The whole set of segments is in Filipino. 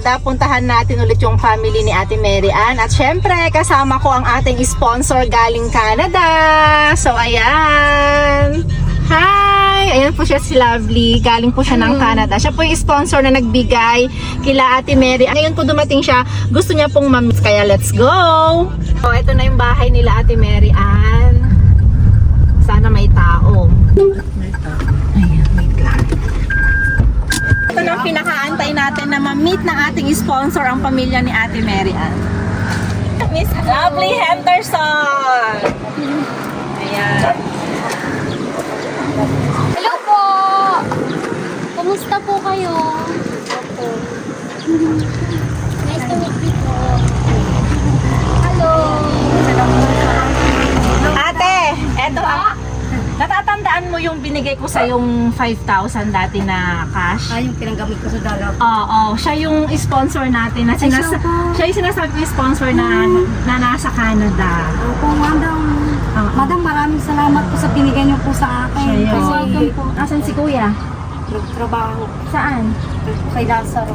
pada-pada, puntahan natin ulit yung family ni Ate Mary Ann. At syempre, kasama ko ang ating sponsor galing Canada. So, ayan. Hi! Ayan po siya si Lovely. Galing po siya ng Canada. Siya po yung sponsor na nagbigay kila Ate Mary. Ngayon po dumating siya. Gusto niya pong mam Kaya let's go! So, ito na yung bahay nila Ate Mary Ann. Sana may tao. Ayan, wait lang. Ito na ang pinakaantay natin na ma-meet ng ating sponsor ang pamilya ni Ate Mary Ann. Miss Lovely Henderson! Ayan. Hello po! Kumusta po kayo? nice to meet you po. Hello! Ate, eto ang... Natatandaan mo yung binigay ko sa yung 5,000 dati na cash? Ay, yung pinanggamit ko sa dalap. Oo, siya yung sponsor natin. Na sinas- siya po. siya yung sinasabi ko yung sponsor na, na nasa Canada. Opo, madam. Oo. Madam, maraming salamat po sa binigay niyo po sa akin. Siya yun. Kasi Asan si Kuya? nagtrabaho Saan? kay Lazaro.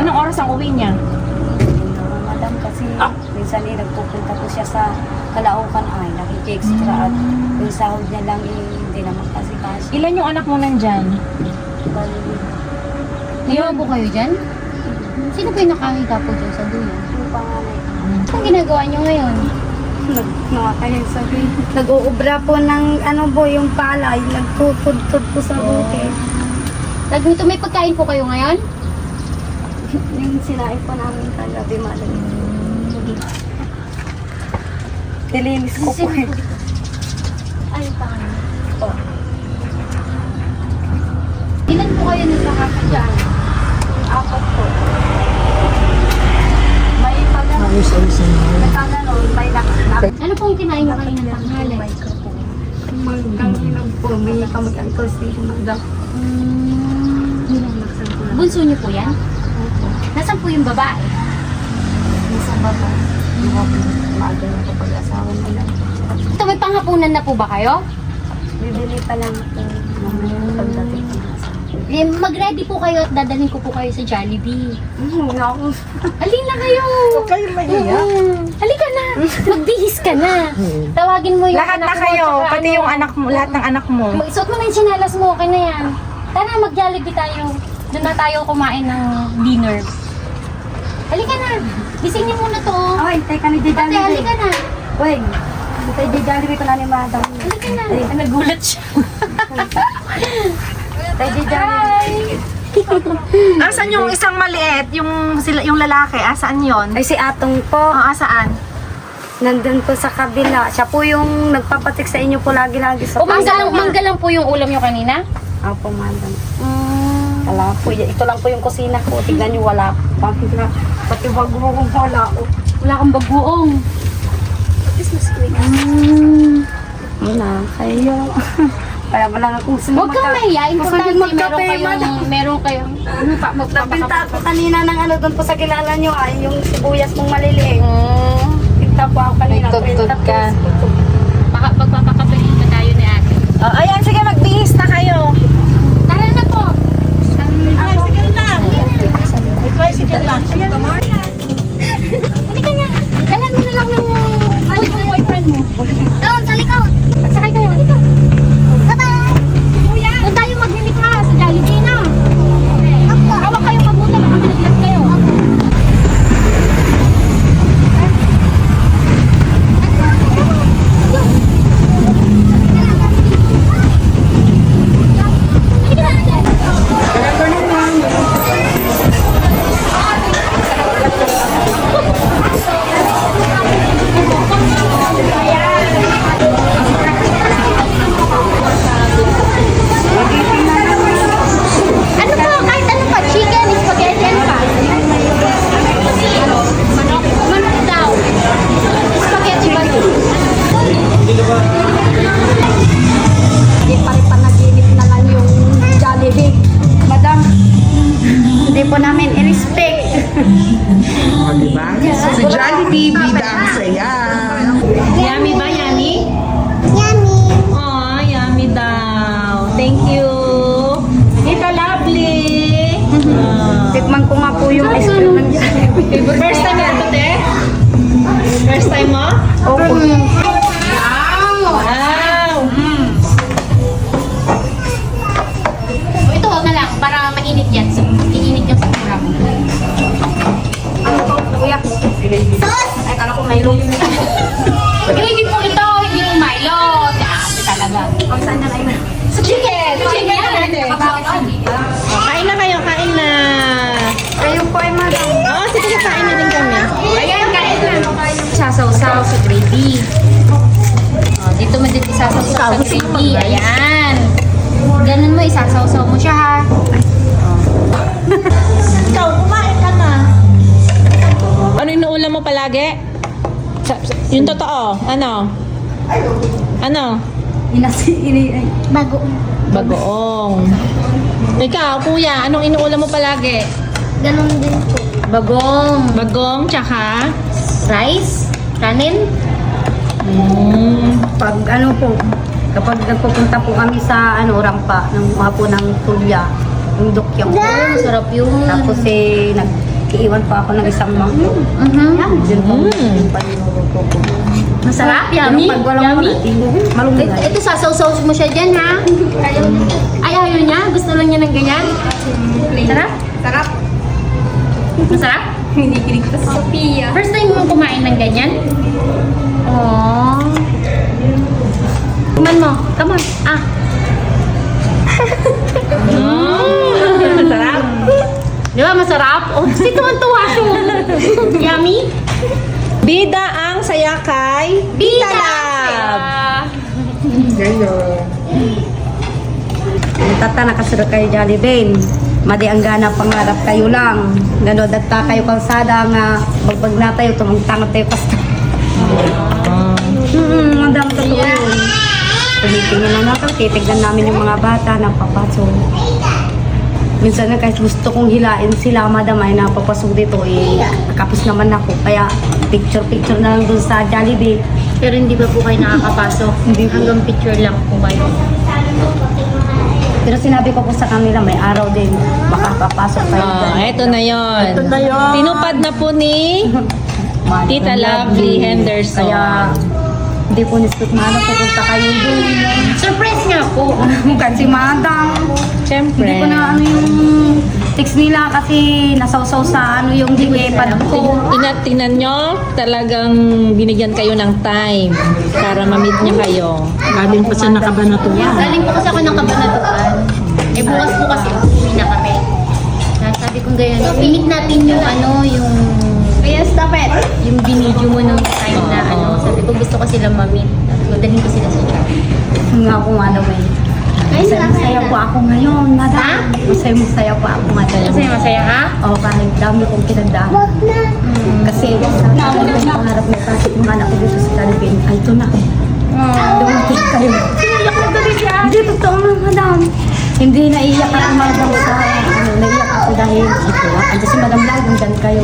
Anong oras ang uwi niya? Madam, kasi minsan eh, nagpupunta po siya sa Kalaukan ay nakiki-extra at yung sahod niya lang eh, hindi naman kasi cash. Ilan yung anak mo nandyan? Bali, Iwan po kayo dyan? Sino po yung nakahiga po dyan sa dulo? yung panganay. Anong ginagawa niyo ngayon? Nag, nakakayang sabi. Nag-uubra po ng ano po yung palay. Nagtutod-tod po sa bukid. Nagluto may pagkain po kayo ngayon? Yung sinain po namin kagabi, madam. Nilinis ko po eh. Ay, pangalan. Po. Ilan po kayo nagkakakadyan? Apat po. May pagano. May pagano. May nak... Ano pong kinain mo kayo ng tanghali? May ko po. May magdang. Hmm, ko na. bunso niyo po yan? Nasaan po yung babae? Isang baba. Mga maaga na kapag asawa nila. Ito, may panghapunan na po ba kayo? Bibili pa lang po. Pagdating ko. Eh, mag-ready po kayo at dadalhin ko po kayo sa Jollibee. Hmm, nga ako. Halin na kayo! Huwag kayong mahiya. Mm. Halika na! Magbihis ka na! Tawagin mo yung Lahat na anak mo, kayo, tsaka pati ano. yung anak mo, lahat ng anak mo. Mag-isuot mo na yung sinalas mo, okay na yan. Tara, mag-Jollibee tayo. Doon na tayo kumain ng dinner. Halika na! Gising niyo muna to. Ay, tay ka ni Ate, Didali. halika na! Wait. Tay Didali ko na ni Madam. Halika na! Nagulat siya. Tay Didali. Hi! Asan yung isang maliit, yung sila yung lalaki, asaan yon? Ay, si Atong po. Oh, asaan? Nandun po sa kabila. Siya po yung nagpapatik sa inyo po lagi-lagi sa O, mangga lang, mangga lang po yung ulam niyo kanina? Apo, Madam. Mm. Wala po. Ito lang po yung kusina ko. Tignan nyo, wala pa. Pati bago kong wala. Wala kang bagoong. Mm. Wala, kayo. Kaya wala nga kung sino Huwag kang mahiya. Importante, meron kayong, meron kayong, ano pa, Nabinta magpapakapit. ako kanina ng ano doon po sa kilala nyo ay yung sibuyas mong maliliit. Mm. Pinta po ako kanina. May 20 ka. pesos. Baka pagpapakapalin pa tayo ni ate. Oh, ayan, sige, magbihis na kayo. Tara na po! Ay, sige na. Ito sige lang. Halika na! Dalan mo na lang ng boy ng boyfriend mo. Ang saan na kayo? Sa chicken! Sa chicken. Kain na kayo, kain na. Kayo po ay madam. Oo, oh, sige, kain na din kami. Ayan, kain na. Sasaw-saw sa gravy. Oh, dito mo din isasaw-saw sa gravy. Ayan. Ganun mo, isasaw-saw mo siya ha. Ikaw, kumain ka na. Ano yung ulam mo palagi? Yung totoo, ano? Ano? Inasi, ini, ay. Bago. Bagoong. Ikaw, kuya, anong inuulam mo palagi? Ganun din po. Bagong. Bagong, tsaka? Rice. Kanin. Mm. Pag ano po, kapag nagpupunta po kami sa ano rampa ng mga po ng tulya, yung dukyong. Oh, masarap yun. Tapos eh, nag-iiwan pa ako ng isang mangkok. Mhm. Yun po, Mm. yung paniluluto ko. Masarap, Pero yummy. pag walang Yummy. malunggay. Ito, ito sasaw-saw mo siya dyan, ha? Ayaw Ay, ayaw niya? Gusto lang niya ng ganyan? Sarap? Sarap. Masarap? Hindi kinig pa sa Sophia. First time mo kumain ng ganyan? Aww. Kuman mo. Come on. Ah. Mm. Masarap. Di ba masarap? Oh, kasi tuwan-tuwa siya. Yummy? Bida ang saya kay Tita Lab. Tata nakasuro kayo Jollibee. Madi ang gana pangarap kayo lang. Gano dagta kayo kalsada nga bagbag na tayo tumangtang tayo kasta. Hmm, madam totoo yun. Tumitingin na natin, titignan namin yung mga bata na papasok. Minsan nga kahit gusto kong hilain sila, madam ay napapasok dito eh. Nakapos naman ako. Kaya picture-picture na lang dun sa Jollibee. Pero hindi ba po kayo nakakapasok? Hindi po. Hanggang picture lang po kayo. Pero sinabi ko po sa kanila, may araw din makakapasok kayo Ah, dyan. eto na yon. Eto na yun. Tinupad na po ni Tita Lovely Henderson. Kaya hindi po nistot mana pupunta kayo doon. Surprise nga po. Kasi madam, Siyempre. hindi ko na ano yung text nila kasi nasawsaw sa ano yung dingepad ko. Tingnan, tingnan nyo, talagang binigyan kayo ng time para ma-meet niya kayo. Galing pa sa nakabanatuan. Galing po kasi ako ng kabanatuan. Eh bukas po kasi uwi na kami. Kaya sabi kong ganyan, pilit natin yung ano, yung... Kaya stop it! Yung binidyo mo nung time na ano, sabi ko gusto ko sila ma-meet. Sabi ko, ko sila sa job. Nga ako nga naman. Masaya masaya po ako ngayon, madam. Masaya masaya po ako ngayon. Masaya masaya ha? Oo, kahit dami kong pinagdaan. Kasi namin yung pangarap na kasi yung anak ko dito sa Philippines. Ay, ito na. Dumating kayo. Iyak na tuloy siya. Hindi, totoo nga, madam. Hindi naiyak ako, madam, sa ano, naiyak ako dahil ito, andyan si madam lang, andyan kayo.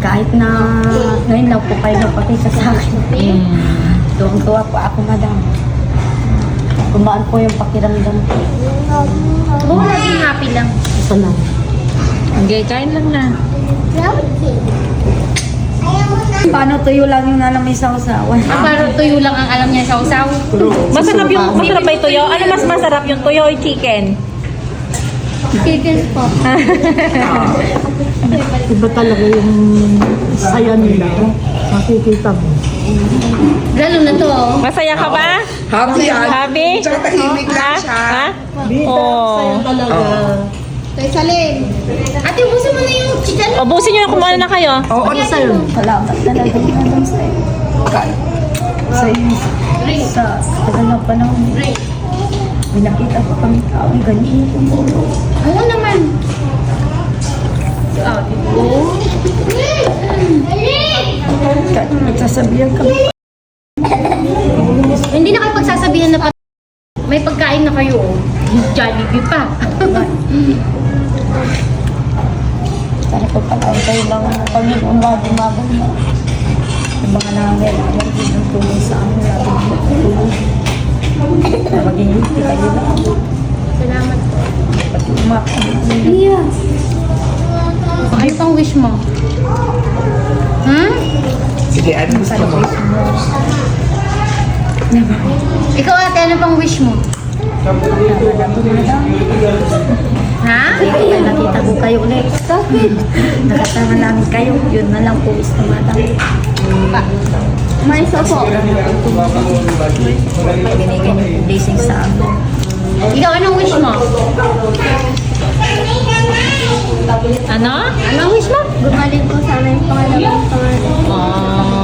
Kahit na ngayon lang po kayo napakita sa akin. Tuwang-tuwa po ako, madam. Gumaan po yung pakiramdam ko. Oo, naging happy lang. Ito na. Okay, kain lang na. Paano tuyo lang yung alam may sausawan? Ah, pero tuyo lang ang alam niya sa usaw. Masarap yung, masarap ba yung tuyo? Ano mas masarap yung tuyo o chicken? Chicken po. Iba talaga yung saya nila. Makikita mo. Lalo na to. oh. Masaya ka ba? Happy yan. Happy? Tsaka tahimik lang siya. Ha? Bida, Oh. saya talaga. Ate, ubusin mo na yung chicken. Ubusin nyo na kung ano na kayo. Oo, ano sa'yo? Salamat talaga madam sa. Sa tagal na panahon. May nakita ko kami tao ganyan. Oo naman. Ah, Nagsasabihan kami. Hindi na kayo pagsasabihan na pa may pagkain na kayo. oh. Jollibee pa. Sana po pala kayo lang Panginoon na dumagal na. Yung mga namin, magiging ng tulong sa amin natin tulong. Na maging hindi kayo lang. Salamat po. Pati umakit. Iya. Ano pang wish mo? Hmm? Sige, ano gusto mo? Ikaw ate, ano pang wish mo? Ha? Nakita ko kayo ulit. Nakasama namin kayo. Yun na lang po is tumatang. May sopo. Binigyan niyo blessing sa amin. Ikaw, anong wish mo? Ano? Anong wish mo? Gumaling po sana yung pangalawang pangalan. Kaya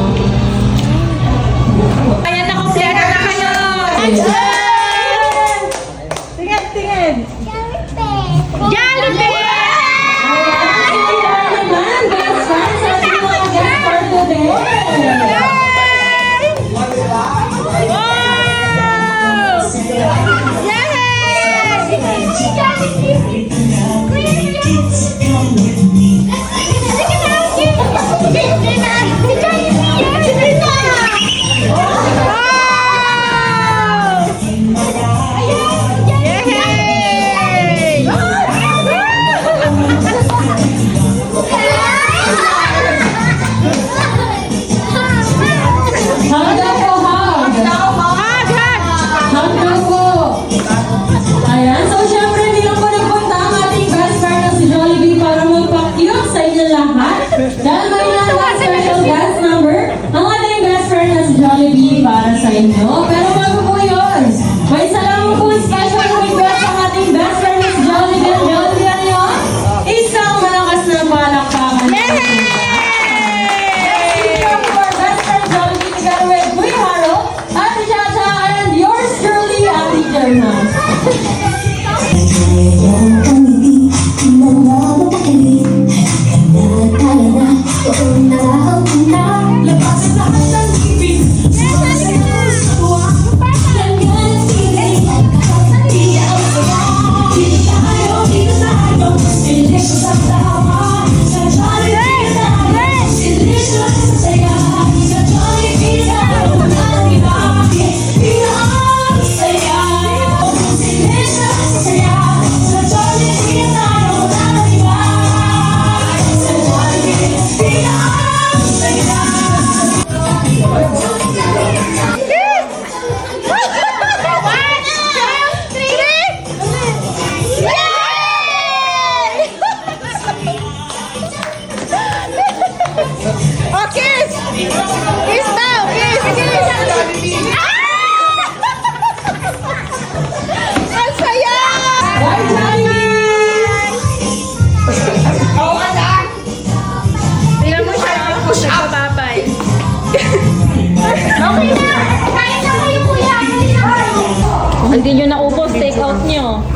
Take out nyo.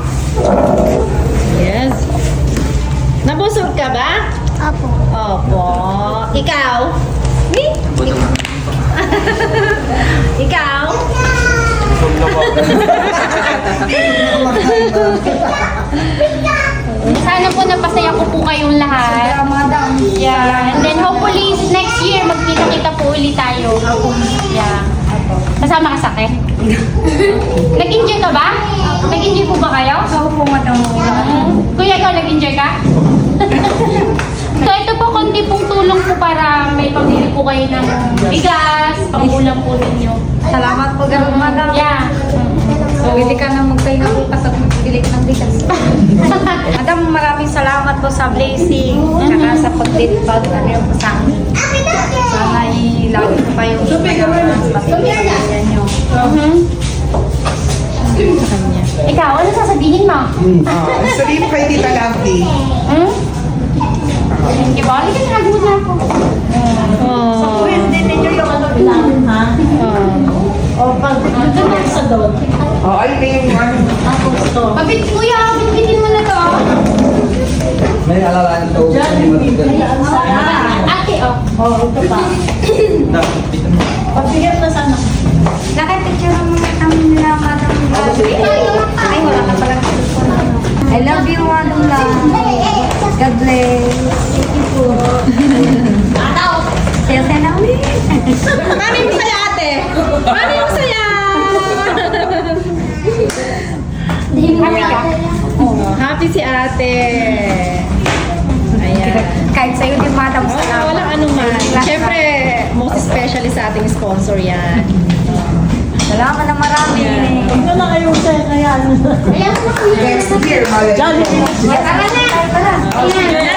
Yes. Nabusog ka ba? Apo. Opo. Ikaw? Me? Ikaw? Sana po napasaya ko po kayong lahat. Yeah. And then hopefully next year magkita-kita po ulit tayo. Yeah. Kasama ka sa akin? Nag-enjoy ka ba? Nag-enjoy po ba kayo? Ako po madam. Kuya, ikaw nag-enjoy ka? so ito po, konti pong tulong po para may pambili po kayo ng bigas, pangulam po ninyo. Salamat po ganun madam. Yeah. So, bili ka na magpahinga po kasi magbili ka ng bigas. madam, maraming salamat po sa blessing. Tsaka sa pag-pag ano yung po sa amin. Sana i lagi po kayong patuloy nyo. Mhm. Ikaw, ano sasabihin mo? Ah, sabihin mo kay Tita Lovely. Hmm? Di ba? Halika na, nagmuna ako. Oh. Hindi ninyo yung ano bilang, ha? O pag doon sa doon. Oh, ay, may yung ano. Tapos to. Pabit, kuya, bitbitin mo na to. May alalaan ito. Ate, oh. Oh, ito pa. Pagbigyan na sana. Nakapicture Ay, wala ka palang cellphone. I love you, madam lang. God bless. Thank you po. Sales and away. Mami mo saya ate! Mami mo saya! Happy ka? Oh, happy si ate. Ayan. Kahit sa'yo din, madam, salamat. walang anuman. Siyempre, most especially sa ating sponsor yan. Salamat na marami. Huwag na lang kayong tayo kaya. Next year. Jollibee. Tara na. Tara. Ayan, tara